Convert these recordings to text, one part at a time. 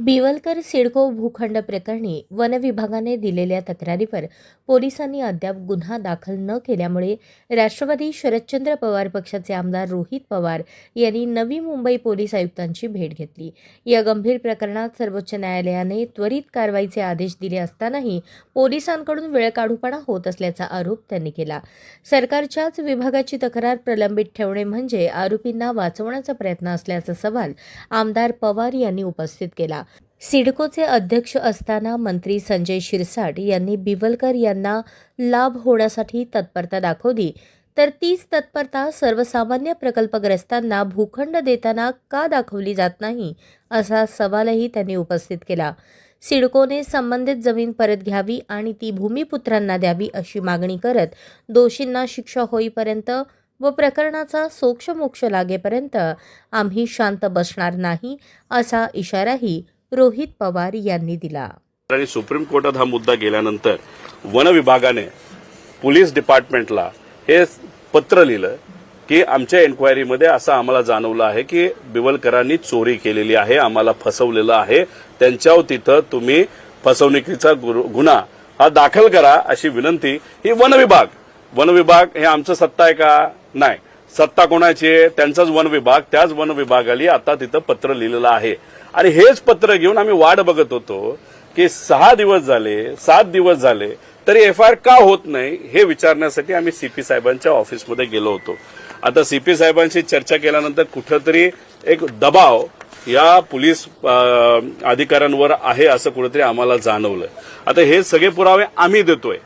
बिवलकर सिडको भूखंड प्रकरणी वन विभागाने दिलेल्या तक्रारीवर पोलिसांनी अद्याप गुन्हा दाखल न केल्यामुळे राष्ट्रवादी शरदचंद्र पवार पक्षाचे आमदार रोहित पवार यांनी नवी मुंबई पोलीस आयुक्तांची भेट घेतली. या गंभीर प्रकरणात सर्वोच्च न्यायालयाने त्वरित कारवाईचे आदेश दिले असतानाही पोलिसांकडून वेळकाढूपणा होत असल्याचा आरोप त्यांनी केला. सरकारच्याच विभागाची तक्रार प्रलंबित ठेवणे म्हणजे आरोपींना वाचवण्याचा प्रयत्न असल्याचा सवाल आमदार पवार यांनी उपस्थित केला. सिडकोचे अध्यक्ष असताना मंत्री संजय शिरसाट यांनी बिवलकर यांना लाभ होण्यासाठी तत्परता दाखवली. तर तीच तत्परता सर्वसामान्य प्रकल्पग्रस्तांना भूखंड देताना का दाखवली जात नाही असा सवालही त्यांनी उपस्थित केला. सिडकोने संबंधित जमीन परत घ्यावी आणि ती भूमिपुत्रांना द्यावी अशी मागणी करत दोषींना शिक्षा होईपर्यंत व प्रकरणाचा सोक्षमोक्ष लागेपर्यंत आम्ही शांत बसणार नाही असा इशाराही रोहित पवार यांनी दिला. आणि सुप्रीम कोर्टात हा मुद्दा गेल्यानंतर वन विभागाने पोलीस डिपार्टमेंटला हे पत्र लिहिलं की आमच्या एन्क्वायरीमध्ये असं आम्हाला जाणवलं आहे की बिवलकरांनी चोरी केलेली आहे आम्हाला फसवलेलं आहे त्यांच्यावर तिथं तुम्ही फसवणुकीचा गुन्हा हा दाखल करा अशी विनंती ही वन विभाग. वन विभाग हे आमचं सत्ता आहे का? नाही. सत्ता कोणाची आहे? त्यांचाच वन विभाग त्याच वन विभागाली आता तिथं पत्र लिहिलेलं आहे. आणि हेच पत्र घेऊन आम्ही वाट बघत होतो की सहा दिवस झाले सात दिवस झाले तरी एफ आय आर का होत नाही हे विचारण्यासाठी आम्ही सीपी साहेबांच्या ऑफिसमध्ये गेलो होतो. आता सीपी साहेबांशी चर्चा केल्यानंतर कुठंतरी एक दबाव या पोलीस अधिकाऱ्यांवर आहे असं कुठेतरी आम्हाला जाणवलं. आता हे सगळे पुरावे आम्ही देतोय.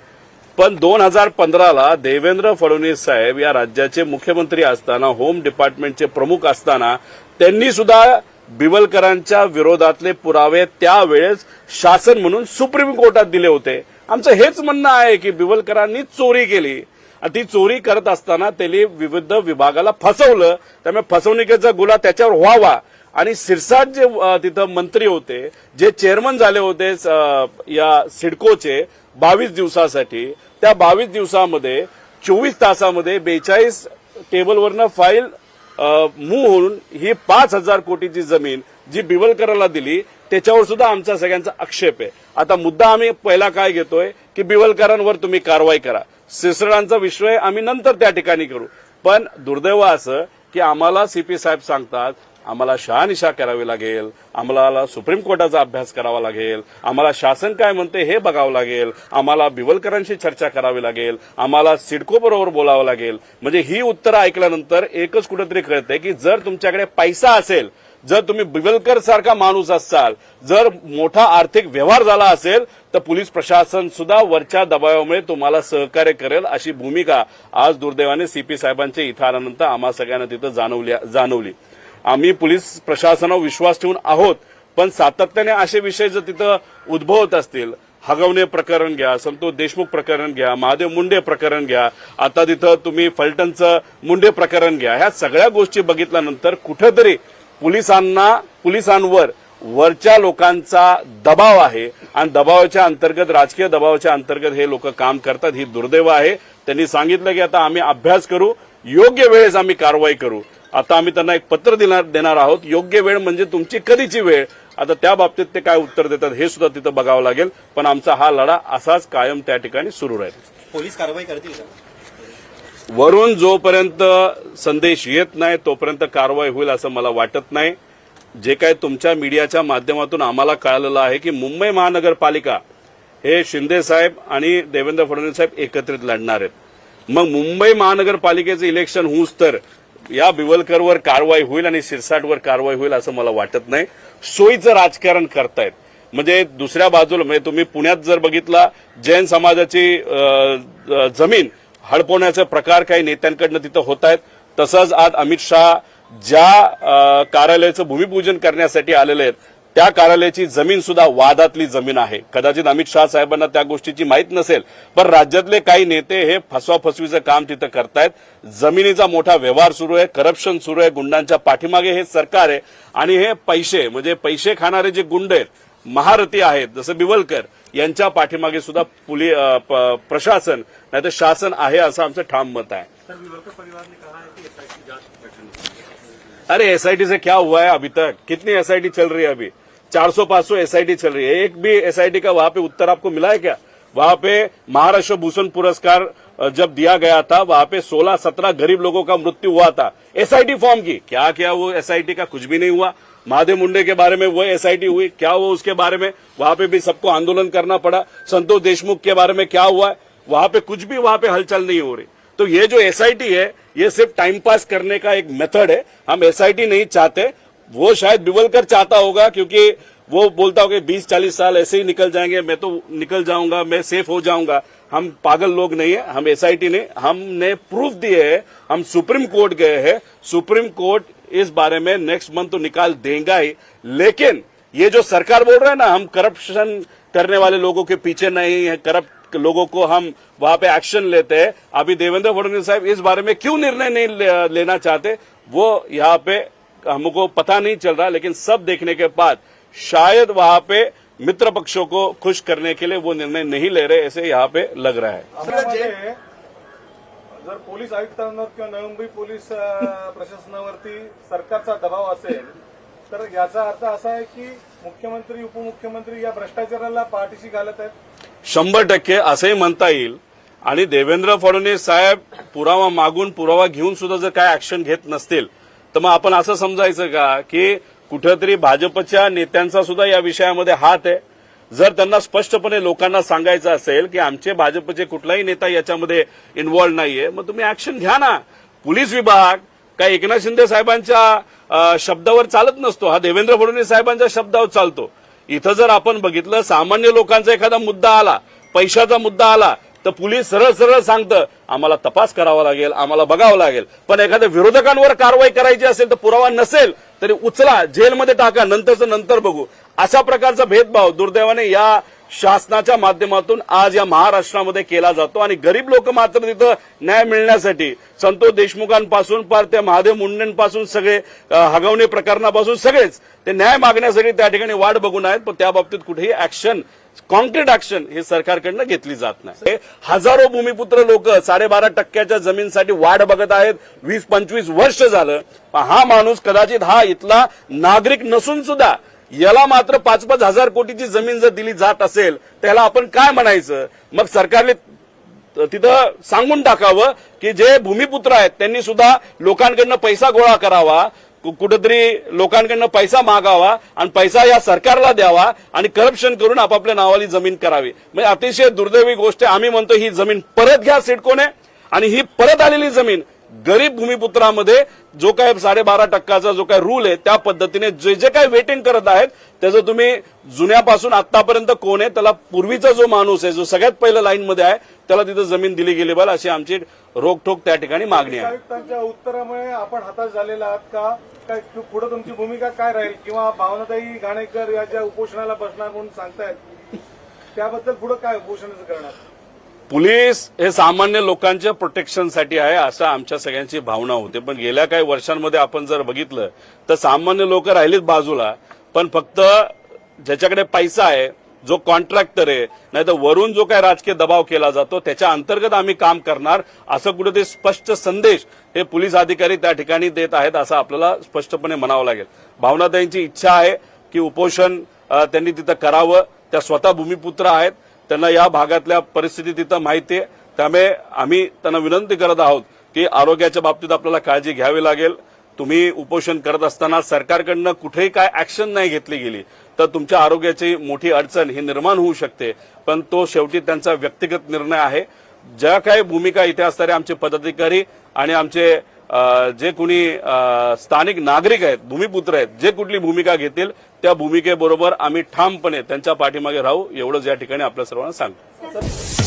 पण दोन हजार पंधराला देवेंद्र फडणवीस साहेब या राज्याचे मुख्यमंत्री असताना होम डिपार्टमेंटचे प्रमुख असताना त्यांनी सुद्धा बिवलकरांच्या विरोधातले पुरावे त्यावेळेस शासन म्हणून सुप्रीम कोर्टात दिले होते. आमचं हेच म्हणणं आहे की बिवलकरांनी चोरी केली. आणि ती चोरी करत असताना त्यांनी विविध विभागाला फसवलं. त्यामुळे फसवणुकीचा गुन्हा त्याच्यावर व्हावा. आणि सिरसाट जे तिथं मंत्री होते जे चेअरमन झाले होते या सिडकोचे बावीस दिवसासाठी त्या बावीस दिवसामध्ये चोवीस तासामध्ये बेचाळीस टेबलवरनं फाईल मूव्ह होऊन ही पाच हजार कोटीची जमीन जी बिवलकराला दिली त्याच्यावर सुद्धा आमचा सगळ्यांचा आक्षेप आहे. आता मुद्दा आम्ही पहिला काय घेतोय की बिवलकरांवर तुम्ही कारवाई करा. सिसरांचा विषय आम्ही नंतर त्या ठिकाणी करू. पण दुर्दैव असं की आम्हाला सीपी साहेब सांगतात आम्हाला शहानिशा करावी लागेल. आम्हाला सुप्रीम कोर्टाचा अभ्यास करावा लागेल. आम्हाला शासन काय म्हणते हे बघावं लागेल. आम्हाला बिवलकरांशी चर्चा करावी लागेल. आम्हाला सिडको बरोबर बोलावं लागेल. म्हणजे ही उत्तरं ऐकल्यानंतर एकच कुठेतरी कळतंय की जर तुमच्याकडे पैसा असेल जर तुम्ही बिवलकर सारखा माणूस असाल जर मोठा आर्थिक व्यवहार झाला असेल तर पोलीस प्रशासन सुद्धा वरच्या दबावामुळे तुम्हाला सहकार्य करेल अशी भूमिका आज दुर्दैवाने सीपी साहेबांच्या इथं आल्यानंतर आम्हा सगळ्यांना तिथं जाणवली. आम्ही पोलीस प्रशासनावर विश्वास ठेवून आहोत. पण सातत्याने असे विषय जर तिथं उद्भवत असतील हगवणे प्रकरण घ्या संतोष देशमुख प्रकरण घ्या महादेव मुंडे प्रकरण घ्या आता तिथं तुम्ही फलटणचं मुंडे प्रकरण घ्या ह्या सगळ्या गोष्टी बघितल्यानंतर कुठेतरी पोलिसांना पोलिसांवर वरच्या लोकांचा दबाव आहे. आणि दबावाच्या अंतर्गत राजकीय दबावाच्या अंतर्गत हे लोक काम करतात. ही दुर्दैव आहे. त्यांनी सांगितलं की आता आम्ही अभ्यास करू योग्य वेळेस आम्ही कारवाई करू. आता आम्ही त्यांना एक पत्र देणार देणार आहोत. योग्य वेळ म्हणजे तुमची कधीची वेळ? आता त्या बाबतीत ते काय उत्तर देतात हे सुद्धा तिथं बघावं लागेल. पण आमचा हा लढा असाच कायम त्या ठिकाणी सुरू राहील. पोलीस कारवाई करतील का? वरून जोपर्यंत संदेश येत नाही तोपर्यंत कारवाई होईल असं मला वाटत नाही. जे काय तुमच्या मीडियाच्या माध्यमातून आम्हाला कळालेलं आहे की मुंबई महानगरपालिका हे शिंदे साहेब आणि देवेंद्र फडणवीस साहेब एकत्रित लढणार आहेत. मग मुंबई महानगरपालिकेचं इलेक्शन होऊच तर या बिवलकरवर कारवाई होईल आणि सिरसाटवर कारवाई होईल असं मला वाटत नाही. सोयीचं राजकारण करतायत. म्हणजे दुसऱ्या बाजूला म्हणजे तुम्ही पुण्यात जर बघितला जैन समाजाची जमीन हडपवण्याचे प्रकार काही नेत्यांकडनं तिथं होत आहेत तसंच आज अमित शहा ज्या कार्यालयाचं भूमिपूजन करण्यासाठी आलेले आहेत त्या कार्यालयाची जमीन सुद्धा वादातली जमीन आहे. कदाचित अमित शहा साहेबांना त्या गोष्टीची माहीत नसेल पण राज्यातले काही नेते हे फसवाफसवीचं काम तिथं करतायत. जमिनीचा मोठा व्यवहार सुरू आहे करप्शन सुरू आहे गुंडांच्या पाठीमागे हे सरकार आहे. आणि हे पैसे म्हणजे पैसे खाणारे जे गुंड आहेत महारथी आहेत जसं बिवलकर यांच्या पाठीमागे सुद्धा पुली प्रशासन नाही तर शासन आहे असं आमचं ठाम मत आहे. अरे एसआईटी से क्या हुआ है अभी तक? कितनी एसआईटी चल रही है अभी? चार सौ पाँच सौ एसआईटी चल रही है। एक भी एसआईटी का वहाँ पे उत्तर आपको मिला है क्या? वहाँ पे महाराष्ट्र भूषण पुरस्कार जब दिया गया था, वहाँ पे 16-17 गरीब लोगों का मृत्यु हुआ था। एसआईटी फॉर्म की। क्या क्या वो एसआईटी का कुछ भी नहीं हुआ। महादेव मुंडे के बारे में वो एसआईटी हुई। क्या वो उसके बारे में? वहाँ पे भी सबको आंदोलन करना पड़ा। संतोष देशमुख के बारे में क्या हुआ वहाँ पे कुछ भी वहाँ पे हलचल नहीं हो रही। तो ये जो एसआईटी है, ये सिर्फ़ टाइम पास करने का एक मेथड है। हम एसआईटी नहीं चाहते। वो शायद बिवलकर चाहता होगा, क्योंकि वो बोलता होगा बीस चालीस साल ऐसे ही निकल जाएँगे, मैं तो निकल जाऊँगा, मैं सेफ़ हो जाऊँगा। हम पागल लोग नहीं है, हम एस एसआईटी ने हमने प्रूफ दिए है, हम सुप्रीम कोर्ट गए हैं। सुप्रीम कोर्ट इस बारे में नेक्स्ट मंथ तो निकाल देगा ही। लेकिन ये जो सरकार बोल रहा है ना, हम करप्शन करने वाले लोगों के पीछे नहीं है करप्ट लोगों को हम वहाँ पे एक्शन लेते हैं। अभी देवेंद्र फडणवीस साहब इस बारे में क्यों निर्णय नहीं लेना चाहते? वो यहाँ पे हमको पता नहीं चल रहा लेकिन सब देखने के बाद शायद वहां पे मित्र पक्षों को खुश करने के लिए वो निर्णय नहीं ले रहे ऐसे यहाँ पे लग रहा है। जर पोलीस आयुक्तांवर किंवा नवी मुंबई पोलीस प्रशासनावरती सरकारचा दबाव असेल तर याचा अर्थ असा आहे की मुख्यमंत्री उपमुख्यमंत्री या भ्रष्टाचाराला पाठीशी घालत आहेत? शंभर टक्के असंही म्हणता येईल. आणि देवेंद्र फडणवीस साहेब पुरावा मागून पुरावा घेऊन सुद्धा जर काय ऍक्शन घेत नसतील तर मग आपण असं समजायचं का की कुठेतरी भाजपच्या नेत्यांचा सुद्धा या विषयामध्ये हात आहे. जर त्यांना स्पष्टपणे लोकांना सांगायचं असेल की आमचे भाजपचे कुठलाही नेता याच्यामध्ये इन्वॉल्व नाहीये मग तुम्ही ऍक्शन घ्या ना. पोलीस विभाग काय एकनाथ शिंदे साहेबांच्या शब्दावर चालत नसतो. हा देवेंद्र फडणवीस साहेबांच्या शब्दावर चालतो. इथं जर आपण बघितलं सामान्य लोकांचा एखादा मुद्दा आला पैशाचा मुद्दा आला तर पोलीस सरळ सरळ सांगतं आम्हाला तपास करावा लागेल आम्हाला बघावं लागेल. पण एखाद्या विरोधकांवर कारवाई करायची असेल तर पुरावा नसेल तरी उचला जेलमध्ये टाका नंतरचं नंतर बघू. अशा प्रकारचा भेदभाव दुर्दैवाने या शासनाच्या माध्यमातून आज या महाराष्ट्रामध्ये केला जातो आणि गरीब लोक मात्र तिथं न्याय मिळण्यासाठी संतोष देशमुखांपासून पार त्या महादेव मुंडेंपासून सगळे हगवणे प्रकरणापासून सगळेच ते न्याय मागण्यासाठी त्या ठिकाणी वाट बघून आहेत पण त्या बाबतीत कुठेही ऍक्शन कॉन्क्रीट ऍक्शन हे सरकारकडनं घेतली जात नाही. हजारो भूमिपुत्र लोक साडेबारा टक्क्याच्या जमीनसाठी वाट बघत आहेत. वीस पंचवीस वर्ष झालं. हा माणूस कदाचित हा इथला नागरिक नसून सुद्धा याला मात्र पाच पाच हजार कोटीची जमीन जर दिली जात असेल त्याला आपण काय म्हणायचं? मग सरकारने तिथं सांगून टाकावं की जे भूमिपुत्र आहेत त्यांनी सुद्धा लोकांकडनं पैसा गोळा करावा. कुठेतरी लोकांकडनं पैसा मागावा आणि पैसा या सरकारला द्यावा आणि करप्शन करून आपापल्या नावाली जमीन करावी. म्हणजे अतिशय दुर्दैवी गोष्ट आम्ही म्हणतो ही जमीन परत घ्या सिडकोने. आणि ही परत आलेली जमीन गरीब भूमिपुत्रामध्ये जो काय साडेबारा टक्काचा जो काय रूल आहे त्या पद्धतीने जे जे काय वेटिंग करत आहेत त्याचं तुम्ही जुन्यापासून आतापर्यंत कोण आहे त्याला पूर्वीचा जो माणूस आहे जो सगळ्यात पहिल्या लाईनमध्ये आहे त्याला तिथं जमीन दिली गेली पाहिजे अशी आमची रोकठोक त्या ठिकाणी मागणी आहे. आयुक्तांच्या उत्तरामुळे आपण हताश झालेला आहात का? काय पुढे तुमची भूमिका काय राहील? किंवा भावनाताई घाणेकर या ज्या उपोषणाला बसणार म्हणून सांगतायत त्याबद्दल पुढे काय उपोषणाचं करणार? पोलीस हे सामान्य लोकांच्या प्रोटेक्शनसाठी आहे असं आमच्या सगळ्यांची भावना होते. पण गेल्या काही वर्षांमध्ये आपण जर बघितलं तर सामान्य लोक राहिलीत बाजूला पण फक्त ज्याच्याकडे पैसा आहे जो कॉन्ट्रॅक्टर आहे नाही तर वरून जो काय राजकीय दबाव केला जातो त्याच्या अंतर्गत आम्ही काम करणार असं कुठेतरी स्पष्ट संदेश हे पोलीस अधिकारी त्या ठिकाणी देत आहेत असं आपल्याला स्पष्टपणे म्हणावं लागेल. भावनाताईंची इच्छा आहे की उपोषण त्यांनी तिथं करावं. त्या स्वतः भूमिपुत्र आहेत. त्यांना या भागातल्या परिस्थिती तिथं माहिती आहे. त्यामुळे आम्ही त्यांना विनंती करत आहोत की आरोग्याच्या बाबतीत आपल्याला काळजी घ्यावी लागेल. तुम्ही उपोषण करत असताना सरकारकडनं कुठेही काय ऍक्शन नाही घेतली गेली तर तुमच्या आरोग्याची मोठी अडचण ही निर्माण होऊ शकते. पण तो शेवटी त्यांचा व्यक्तिगत निर्णय आहे. ज्या काही भूमिका इथे असणारे आमचे पदाधिकारी आणि आमचे जे कुणी स्थानिक नागरिक आहेत भूमिपुत्र आहेत जे कुठली भूमिका घेतील त्या भूमिकेबरोबर आम्ही ठामपणे त्यांच्या पाठीमागे राहू एवढंच या ठिकाणी आपल्या सर्वांना सांगतो.